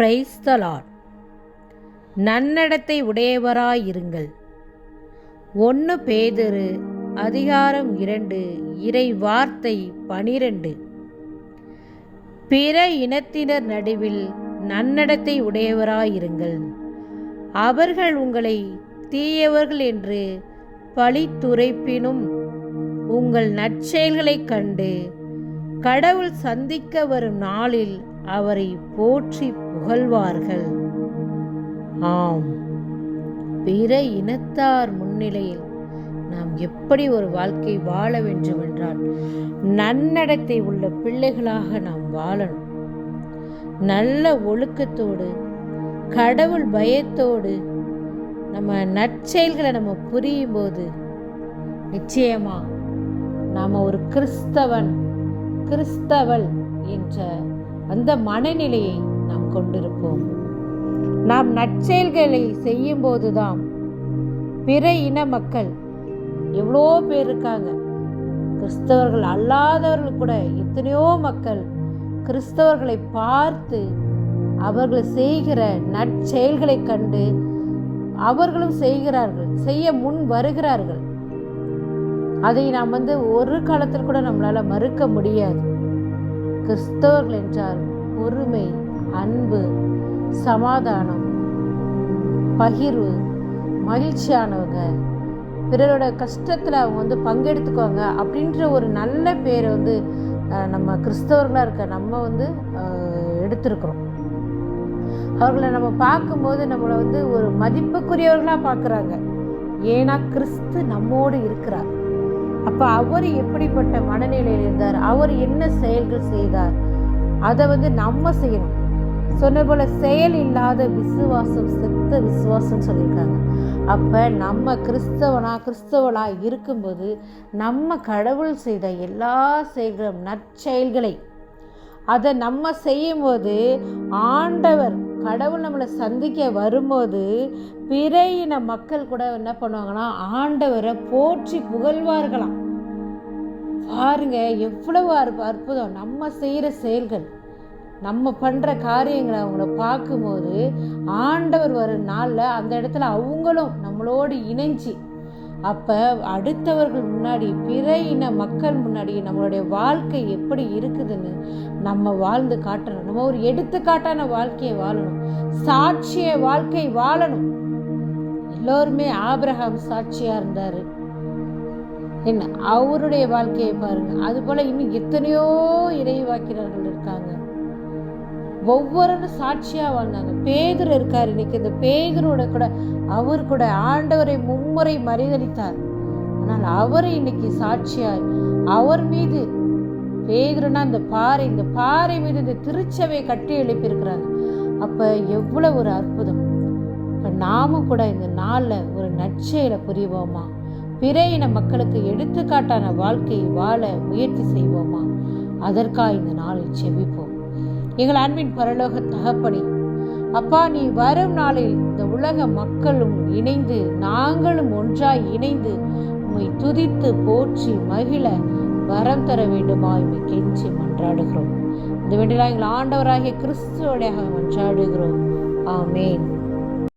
பிரைஸ்தலார் நன்னடத்தை உடையவராயிருங்கள் ஒன்று பேதரு அதிகாரம் இரண்டு இறை வார்த்தை பனிரெண்டு. பிற இனத்தினர் நடுவில் நன்னடத்தை உடையவராயிருங்கள் அவர்கள் உங்களை தீயவர்கள் என்று பழித்துரைப்பினும் உங்கள் நற்செயல்களைக் கண்டு கடவுள் சந்திக்க வரும் நாளில் அவரை போற்றி புகழ்வார்கள். ஆம். பிற இனத்தார் முன்னிலையில் நாம் எப்படி ஒரு வாழ்க்கை வாழ வேண்டும் என்றால் நன்னடத்தை உள்ள பிள்ளைகளாக நாம் வாழணும். நல்ல ஒழுக்கத்தோடு கடவுள் பயத்தோடு நம்ம நற்செயல்களை நம்ம புரியும் போது நிச்சயமா நாம் ஒரு கிறிஸ்தவன் கிறிஸ்தவள் என்ற அந்த மனநிலையை கொண்டிருப்போம். நாம் நற்செயல்களை செய்யும் போதுதான் பிற இன மக்கள் எவ்வளோ பேர் இருக்காங்க. கிறிஸ்தவர்கள் அல்லாதவர்கள் கூட எத்தனையோ மக்கள் கிறிஸ்தவர்களை பார்த்து அவர்கள் செய்கிற நற்செயல்களை கண்டு அவர்களும் செய்கிறார்கள் செய்ய முன் வருகிறார்கள். அதை நாம் வந்து ஒரு காலத்தில் கூட நம்மளால் மறுக்க முடியாது. கிறிஸ்தவர்கள் என்றால் பொறுமை அன்பு சமாதானம் பகிர்வு மகிழ்ச்சியானவங்க. பிறரோட கஷ்டத்தில் அவங்க வந்து பங்கெடுத்துக்குவாங்க அப்படின்ற ஒரு நல்ல பேரை வந்து நம்ம கிறிஸ்தவர்களாக இருக்க நம்ம வந்து எடுத்திருக்கிறோம். அவர்களை நம்ம பார்க்கும்போது நம்மளை வந்து ஒரு மதிப்புக்குரியவர்களாக பார்க்குறாங்க. ஏன்னா கிறிஸ்து நம்மோடு இருக்கிறார். அப்போ அவர் எப்படிப்பட்ட மனநிலையில் இருந்தார்? அவர் என்ன செயல்கள் செய்தார்? அதை வந்து நம்ம செய்யணும். சொன்ன போல செயல் இல்லாத விசுவாசம் செத்த விசுவாசம் சொல்லியிருக்காங்க. அப்போ நம்ம கிறிஸ்தவனா கிறிஸ்தவனாக இருக்கும்போது நம்ம கடவுள் செய்த எல்லா செயல்களும் நற்செயல்களை அதை நம்ம செய்யும்போது ஆண்டவர் கடவுள் நம்மளை சந்திக்க வரும்போது பிற இன மக்கள் கூட என்ன பண்ணுவாங்கன்னா ஆண்டவரை போற்றி புகழ்வார்களாம். பாருங்க எவ்வளவு அற்புதம். நம்ம செய்கிற செயல்கள். நம்ம பண்ணுற காரியங்களை அவங்கள பார்க்கும்போது ஆண்டவர் வரும் நாளில் அந்த இடத்துல அவங்களும் நம்மளோடு இணைஞ்சி அப்போ அடுத்தவர்கள் முன்னாடி பிற இன மக்கள் முன்னாடி நம்மளுடைய வாழ்க்கை எப்படி இருக்குதுன்னு நம்ம வாழ்ந்து காட்டணும். நம்ம ஒரு எடுத்துக்காட்டான வாழ்க்கையை வாழணும். சாட்சிய வாழ்க்கை வாழணும். எல்லோருமே ஆபிரகாம் சாட்சியாக இருந்தார். என்ன? அவருடைய வாழ்க்கையை பாருங்க. அது போல இன்னும் எத்தனையோ இறைவாக்கினர்கள் இருக்காங்க. ஒவ்வொருன்னு சாட்சியாக வாழ்ந்தாங்க. பேதர் இருக்கார் இன்னைக்கு. இந்த பேதரோட கூட அவர் கூட ஆண்டவரை மும்முறை மறிதளித்தார் ஆனால் அவரை இன்னைக்கு சாட்சியாய் அவர் மீது பேதுருனா இந்த பாறை இந்த பாறை மீது இந்த திருச்சபை கட்டி எழுப்பியிருக்கிறாங்க. அப்போ எவ்வளோ ஒரு அற்புதம். இப்போ நாமும் கூட இந்த நாளில் ஒரு நற்செயலை புரிவோமா? பிற இன மக்களுக்கு எடுத்துக்காட்டான வாழ்க்கையை வாழ முயற்சி செய்வோமா? அதற்காக இந்த நாளை செவிப்போம் எங்கள் அன்பின் பரலோக தகப்படி அப்பா நீ வரும் நாளில் இந்த உலக மக்களும் இணைந்து நாங்களும் ஒன்றாய் இணைந்து உம்மை துதித்து போற்றி மகிழ வரம் தர வேண்டுமா உண்மை கெஞ்சி மன்றாடுகிறோம். இந்த வேண்டிய எங்கள் ஆண்டவராகிய கிறிஸ்துவோடையாக மன்றாடுகிறோம். ஆமேன்.